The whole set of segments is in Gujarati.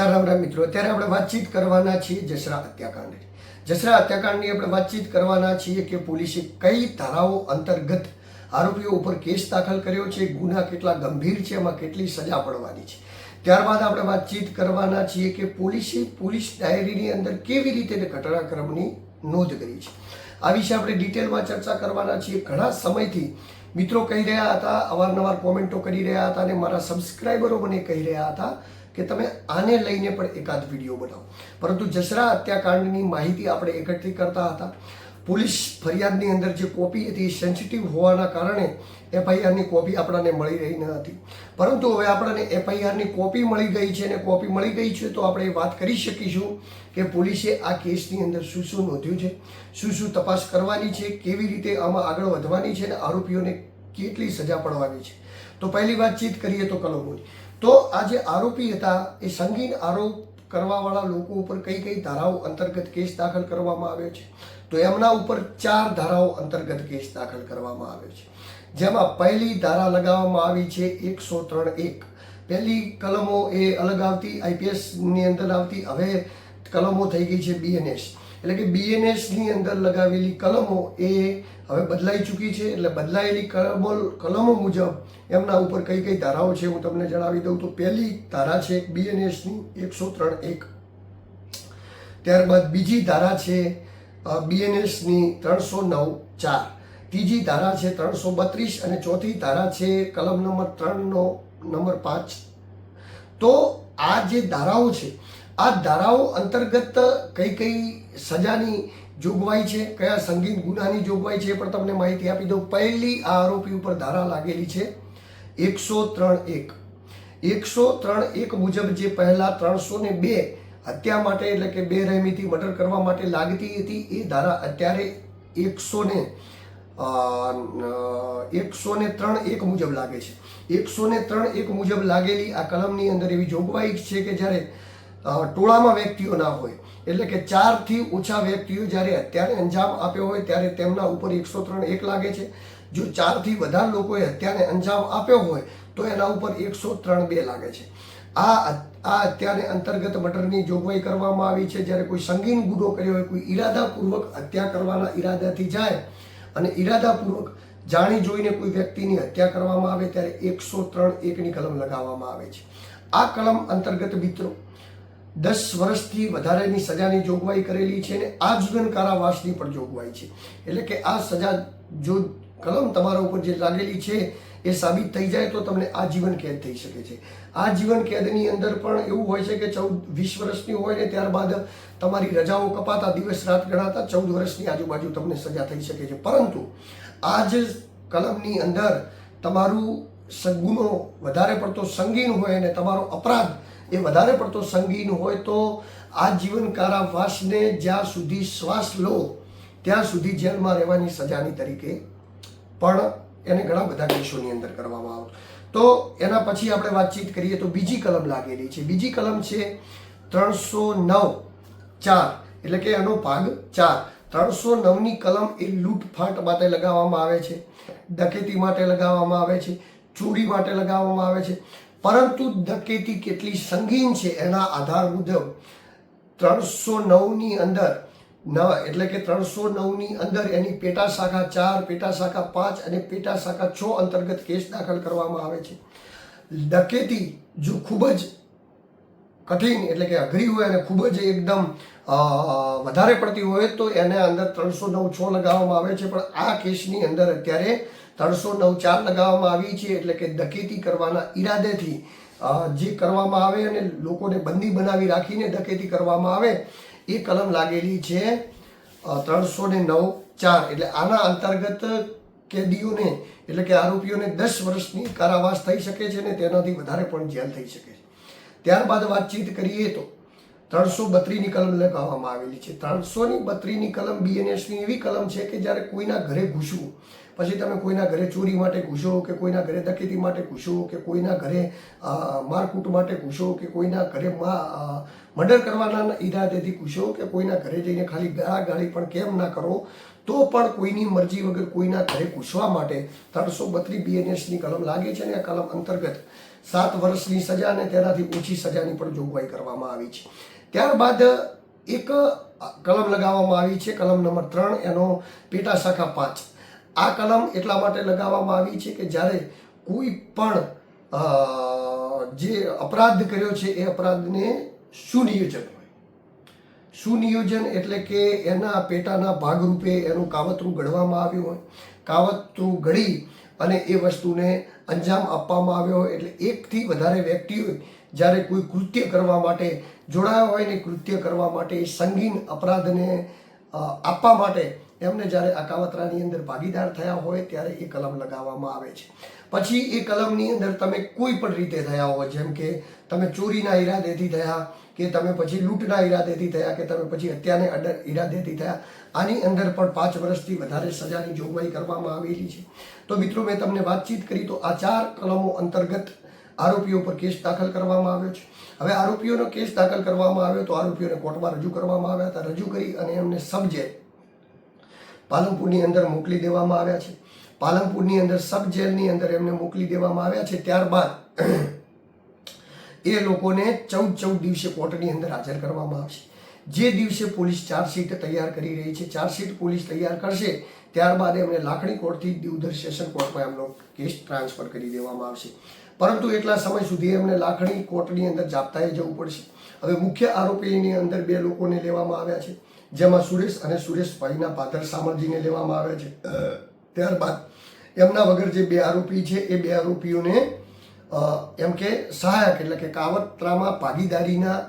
નમસ્કાર રામ રામ મિત્રો. અત્યારે આપણે વાતચીત કરવાના છીએ જસરા હત્યાકાંડ. જસરા હત્યાકાંડની આપણે વાતચીત કરવાના છીએ કે પોલીસે કઈ ધારાઓ અંતર્ગત આરોપીઓ ઉપર કેસ દાખલ કર્યો છે, ગુના કેટલા ગંભીર છે, એમાં કેટલી સજા પડવાની છે. ત્યારબાદ આપણે વાતચીત કરવાના છીએ કે પોલીસે પોલીસ ડાયરીની અંદર કેવી રીતે ઘટનાક્રમની નોંધ કરી છે. આ વિશે આપણે ડિટેલમાં ચર્ચા કરવાના છીએ. ઘણા સમયથી મિત્રો કહી રહ્યા હતા, અવારનવાર કોમેન્ટો કરી રહ્યા હતા અને મારા સબસ્ક્રાઈબરો મને કહી રહ્યા હતા કે તમે આને લઈને પણ એકાદ વીડિયો બનાવો. પરંતુ જસરા હત્યાકાંડની માહિતી આપણે એકત્રિત કરતા હતા. પોલીસ ફરિયાદની અંદર જે કોપી હતી સેન્સિટિવ હોવાના કારણે એફઆઈઆરની કોપી આપણને મળી રહી ન હતી. પરંતુ હવે આપણને એફઆઈઆરની કોપી મળી ગઈ છે અને કોપી મળી ગઈ છે તો આપણે વાત કરી શકીશું કે પોલીસે આ કેસની અંદર શું શું નોંધ્યું છે, શું શું તપાસ કરવાની છે, કેવી રીતે આમાં આગળ વધવાની છે અને આરોપીઓને કેટલી સજા પડવાની છે. તો પહેલી વાતચીત કરીએ તો કલમોની તો આ જે આરોપી હતા, એ સંગીન આરોપ કરવાવાળા લોકો ઉપર કઈ કઈ ધારાઓ અંતર્ગત કેસ દાખલ કરવામાં આવ્યો છે? તો એમના ઉપર ચાર ધારાઓ અંતર્ગત કેસ દાખલ કરવામાં આવ્યો છે. જેમાં પહેલી ધારા લગાવવામાં આવી છે એકસો ત્રણ એક. પહેલી કલમો એ અલગ આવતી આઈપીએસની અંદર આવતી. હવે કલમો થઈ ગઈ છે બીએનએસ. એટલે કે બીએનએસની અંદર લગાવેલી કલમો એ હવે બદલાઈ ચૂકી છે. એટલે બદલાયેલી કલમો કલમો મુજબ એમના ઉપર કઈ કઈ ધારાઓ છે હું તમને જણાવી દઉં તો પહેલી ધારા છે બીએનએસની એકસો ત્રણ એક. ત્યારબાદ બીજી ધારા છે બીએનએસની ત્રણસો નવ ચાર. ત્રીજી ધારા છે ત્રણસો બત્રીસ અને ચોથી ધારા છે કલમ નંબર ત્રણનો નંબર પાંચ. તો આ જે ધારાઓ છે આ ધારાઓ અંતર્ગત કઈ કઈ સજાની જોગવાઈ છે, કયા સંગીન ગુનાની જોગવાઈ છે એ પણ તમને માહિતી આપી દઉં. પહેલી આ આરોપી ઉપર ધારા લાગેલી છે, એકસો ત્રણ એક. એકસો ત્રણ એક મુજબ જે પહેલા ત્રણસો ને બે હત્યા માટે એટલે કે બે રહેમીથી મર્ડર કરવા માટે લાગતી હતી, એ ધારા અત્યારે એકસો ને એકસો ને ત્રણ એક મુજબ લાગે છે. એકસો ને ત્રણ એક મુજબ લાગેલી આ કલમની અંદર એવી જોગવાઈ છે કે જ્યારે ટોળામાં વ્યક્તિઓ ના હોય. એટલે કે ચારથી ઓછા વ્યક્તિઓ જ્યારે હત્યાને અંજામ આપ્યો હોય ત્યારે તેમના ઉપર એકસો ત્રણ એક લાગે છે. જો ચારથી વધારે લોકોએ હત્યાને અંજામ આપ્યો હોય તો એના ઉપર એકસો ત્રણ બે લાગે છે. આ આ હત્યાને અંતર્ગત મર્ડરની જોગવાઈ કરવામાં આવી છે. જ્યારે કોઈ સંગીન ગુનો કર્યો હોય, કોઈ ઈરાદાપૂર્વક હત્યા કરવાના ઈરાદાથી જાય અને ઈરાદાપૂર્વક જાણી જોઈને કોઈ વ્યક્તિની હત્યા કરવામાં આવે ત્યારે એકસો ત્રણ એકની કલમ લગાવવામાં આવે છે. આ કલમ અંતર્ગત મિત્રો દસ વર્ષથી વધારેની સજાની જોગવાઈ કરેલી છે અને આજીવન કારાવાસની પણ જોગવાઈ છે. એટલે કે આ સજા જો કલમ તમારા ઉપર જે લાગેલી છે એ સાબિત થઈ જાય તો તમને આજીવન કેદ થઈ શકે છે. આજીવન કેદની અંદર પણ એવું હોય છે કે ચૌદ, વીસ વર્ષની હોય ને ત્યારબાદ તમારી રજાઓ કપાતા દિવસ રાત ગણાતા ચૌદ વર્ષની આજુબાજુ તમને સજા થઈ શકે છે. પરંતુ આ જ કલમની અંદર તમારું સદગુનો વધારે પડતો સંગીન હોય અને તમારો અપરાધ એ વધારે પડતો સંગીન હોય તો આ જીવન કારાવાસને જ્યાં સુધી શ્વાસ લો, ત્યાં સુધી જેલમાં રહેવાની સજાની તરીકે. પણ એને ઘણા બધા કેસોની અંદર કરવામાં આવે. તો એના પછી આપણે વાતચીત કરીએ તો બીજી કલમ લાગેલી છે. બીજી કલમ છે ત્રણસો નવ ચાર, એટલે કે એનો ભાગ ચાર. ત્રણસો નવની કલમ એ લૂંટફાટ માટે લગાવવામાં આવે છે. ડકેતી માટે લગાવવામાં આવે છે. ચોરી માટે લગાવવામાં આવે છે. પરંતુ ડકેતી કેટલી સંગીન છે એના આધાર મુજબ ત્રણસો નવની અંદર નવ એટલે કે ત્રણસો નવની અંદર એની પેટા શાખા ચાર, પેટા શાખા પાંચ અને પેટા શાખા છ અંતર્ગત કેસ દાખલ કરવામાં આવે છે. ડકેતી જો ખૂબ જ કઠિન એટલે કે અઘરી હોય અને ખૂબ જ એકદમ વધારે પડતી હોય તો એને અંદર ત્રણસો નવ છ લગાવવામાં આવે છે. પણ આ કેસની અંદર અત્યારે ત્રણસો નવ ચાર લગાવવામાં આવી છે એટલે કે ડકેતી કરવાના ઈરાદેથી જે કરવામાં આવે અને લોકોને બંદી બનાવી રાખીને ડકેતી કરવામાં આવે, એ કલમ લાગેલી છે ત્રણસો ને નવ ચાર. એટલે આના અંતર્ગત કેદીઓને, એટલે કે આરોપીઓને દસ વર્ષની કારાવાસ થઈ શકે છે અને તેનાથી વધારે પણ જેલ થઈ શકે છે. ત્યારબાદ વાતચીત કરીએ તો ત્રણસો બત્રીની કલમ લગાવવામાં આવેલી છે. ત્રણસોની બત્રીની કલમ બીએનએસની એવી કલમ છે કે જ્યારે કોઈના ઘરે ઘૂસવું પછી તમે કોઈના ઘરે ચોરી માટે ઘૂસો કે કોઈના ઘરે ડકેતી માટે ઘૂસો કે કોઈના ઘરે મારકૂટ માટે ઘૂસો કે કોઈના ઘરે મર્ડર કરવાના ઈરાદેથી ઘૂસો કે કોઈના ઘરે જઈને ખાલી ગાળાગાળી પણ કેમ ના કરો, તો પણ કોઈની મરજી વગર કોઈના ઘરે ઘૂસવા માટે ત્રણસો બત્રીસ બીએનએસની કલમ લાગે છે અને આ કલમ અંતર્ગત સાત વર્ષની સજા અને તેનાથી ઓછી સજાની પણ જોગવાઈ કરવામાં આવી છે. ત્યારબાદ એક કલમ લગાવવામાં આવી છે, કલમ નંબર ત્રણ, એનો પેટા શાખા પાંચ. આ કલમ એટલા માટે લગાવવામાં આવી છે કે જ્યારે કોઈ પણ જે અપરાધ કર્યો છે એ અપરાધને સુનિયોજન હોય. સુનિયોજન એટલે કે એના પેટાના ભાગરૂપે એનું કાવતરું ઘડવામાં આવ્યું હોય. કાવતરું ઘડી અને એ વસ્તુને અંજામ આપવામાં આવ્યો હોય એટલે એકથી વધારે વ્યક્તિઓ જ્યારે કોઈ કૃત્ય કરવા માટે જોડાયા હોય ને કૃત્ય કરવા માટે સંગીન અપરાધને આપવા માટે એમને જ્યારે આ કાવતરાની અંદર ભાગીદાર થયા હોય ત્યારે એ કલમ લગાવવામાં આવે છે. પછી એ કલમની અંદર તમે કોઈ પણ રીતે થયા હોય જેમ કે તમે ચોરીના ઈરાદેથી થયા, કે તમે પછી લૂંટના ઈરાદેથી થયા, કે તમે પછી હત્યાને અડર ઈરાદેથી થયા, આની અંદર પણ પાંચ વર્ષથી વધારે સજાની જોગવાઈ કરવામાં આવેલી છે. તો મિત્રો, મેં તમને વાતચીત કરી તો આ ચાર કલમો અંતર્ગત આરોપીઓ પર કેસ દાખલ કરવામાં આવ્યો છે. હવે આરોપીઓનો કેસ દાખલ કરવામાં આવ્યો તો આરોપીઓને કોર્ટમાં રજૂ કરવામાં આવ્યા હતા. રજૂ કરી અને એમને સબ જેલ પાલનપુરની અંદર મોકલી દેવામાં આવ્યા છે. પાલનપુરની અંદર સબ જેલની અંદર એમને મોકલી દેવામાં આવ્યા છે. ત્યારબાદ એ લોકોને ચૌદ ચૌદ દિવસે કોર્ટની અંદર હાજર કરવામાં આવશે. જે દિવસે પોલીસ ચાર્જશીટ તૈયાર કરી રહી છે, ચાર્જશીટ પોલીસ તૈયાર કરશે, ત્યારબાદ એમને લાખણી કોર્ટથી દીવદર સેશન કોર્ટમાં એમનો કેસ ટ્રાન્સફર કરી દેવામાં આવશે. પરંતુ એટલા સમય સુધી એમને લાખણી કોર્ટની અંદર જાપ્તાએ જવું પડશે. હવે મુખ્ય આરોપીની અંદર બે લોકોને લેવામાં આવ્યા છે. જેમાં સુરેશ અને સુરેશભાઈના પાદર સામરજીને લેવામાં આવે છે. ત્યારબાદ એમના વગર જે બે આરોપી છે, એ બે આરોપીઓને એમ કે સહાયક એટલે કે કાવતરામાં ભાગીદારીના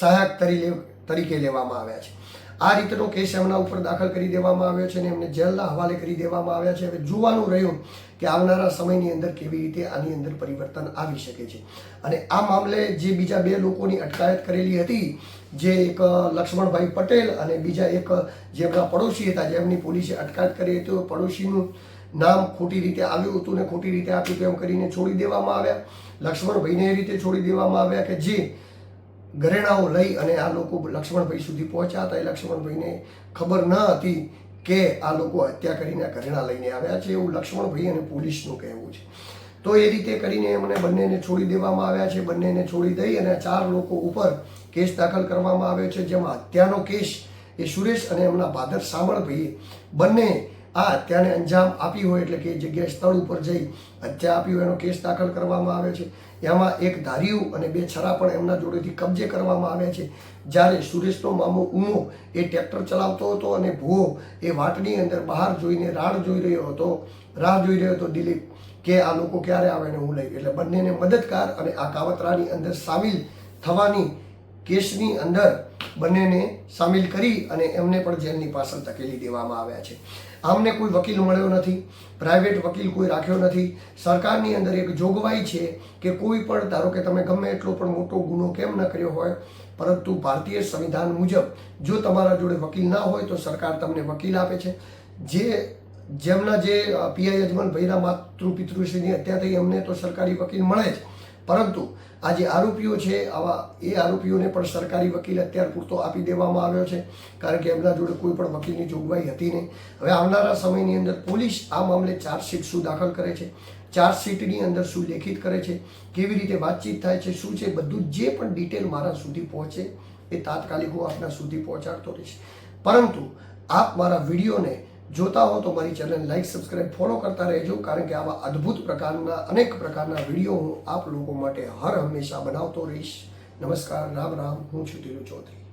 સહાયક તરી તરીકે લેવામાં આવ્યા છે. આ રીતનો કેસ એમના ઉપર દાખલ કરી દેવામાં આવ્યો છે અને એમને જેલના હવાલે કરી દેવામાં આવ્યા છે. હવે જોવાનું રહ્યું કે આવનારા સમયની અંદર કેવી રીતે આની અંદર પરિવર્તન આવી શકે છે. અને આ મામલે જે બીજા બે લોકોની અટકાયત કરેલી હતી જે એક લક્ષ્મણભાઈ પટેલ અને બીજા એક, જે એમના પડોશી હતા જેમની પોલીસે અટકાયત કરી હતી પડોશીનું નામ ખોટી રીતે આવ્યું હતું ને ખોટી રીતે આપ્યું તેમ કરીને છોડી દેવામાં આવ્યા. લક્ષ્મણભાઈને એ રીતે છોડી દેવામાં આવ્યા કે જે ઘરેણાઓ લઈ અને આ લોકો લક્ષ્મણભાઈ સુધી પહોંચ્યા હતા. એ લક્ષ્મણભાઈને ખબર ન હતી કે આ લોકો હત્યા કરીને ઘરેણા લઈને આવ્યા છે એવું લક્ષ્મણભાઈ અને પોલીસનું કહેવું છે. તો એ રીતે કરીને એમને બંનેને છોડી દેવામાં આવ્યા છે. બંનેને છોડી દઈ અને ચાર લોકો ઉપર કેસ દાખલ કરવામાં આવ્યો છે, જેમાં હત્યાનો કેસ એ સુરેશ અને એમના ભાદર સામળભાઈએ બંને આ હત્યાને અંજામ આપી હોય એટલે કે જગ્યાએ સ્થળ ઉપર જઈ હત્યા આપી હોય એનો કેસ દાખલ કરવામાં આવ્યો છે. એમાં એક ધાર્યું અને બે છરા પણ એમના જોડેથી કબજે કરવામાં આવ્યા છે. જ્યારે સુરેશનો મામો ઉમો એ ટ્રેક્ટર ચલાવતો હતો અને ભૂવો એ વાટની અંદર બહાર જોઈને રાહ જોઈ રહ્યો હતો, રાહ જોઈ રહ્યો હતો દિલીપ, કે આ લોકો ક્યારે આવે ને હું લઈ. એટલે બંનેને મદદગાર અને આ કાવતરાની અંદર સામેલ થવાની કેસની અંદર બંનેને સામેલ કરી અને એમને પણ જેલની પાછળ ધકેલી દેવામાં આવ્યા છે. આમને કોઈ વકીલ મળ્યો નથી, પ્રાઇવેટ વકીલ કોઈ રાખ્યો નથી. સરકારની અંદર એક જોગવાઈ છે કે કોઈ પણ, ધારો કે તમે ગમે એટલો પણ મોટો ગુનો કેમ ન કર્યો હોય, પરંતુ ભારતીય સંવિધાન મુજબ જો તમારા જોડે વકીલ ના હોય તો સરકાર તમને વકીલ આપે છે. જે, જેમના જે પીઆઈ અજમલ ભૈરા માતૃ પિતૃશ્રીની હત્યા થઈ, એમને તો સરકારી વકીલ મળે જ. પરંતુ આ જે આરોપીઓ છે, આવા એ આરોપીઓને પણ સરકારી વકીલ અત્યાર પૂરતો આપી દેવામાં આવ્યો છે, કારણ કે એમના જોડે કોઈ પણ વકીલની જોગવાઈ હતી નહીં. હવે આવનારા સમયની અંદર પોલીસ આ મામલે ચાર્જશીટ શું દાખલ કરે છે, ચાર્જશીટની અંદર શું લેખિત કરે છે, કેવી રીતે વાતચીત થાય છે, શું છે, બધું જે પણ ડિટેલ મારા સુધી પહોંચે એ તાત્કાલિક હું આપના સુધી પહોંચાડતો રહીશ. પરંતુ આપ મારા વિડીયોને જોતા હો તો મારી ચેનલ લાઈક, સબસ્ક્રાઇબ ફોલો કરતા રહેજો, કારણ કે આવા અદ્ભુત પ્રકારના, અનેક પ્રકારના વીડિયો હું આપ લોકો માટે હર હંમેશા બનાવતો રહીશ. નમસ્કાર, રામ રામ, હું છું તિરુ ચૌધરી.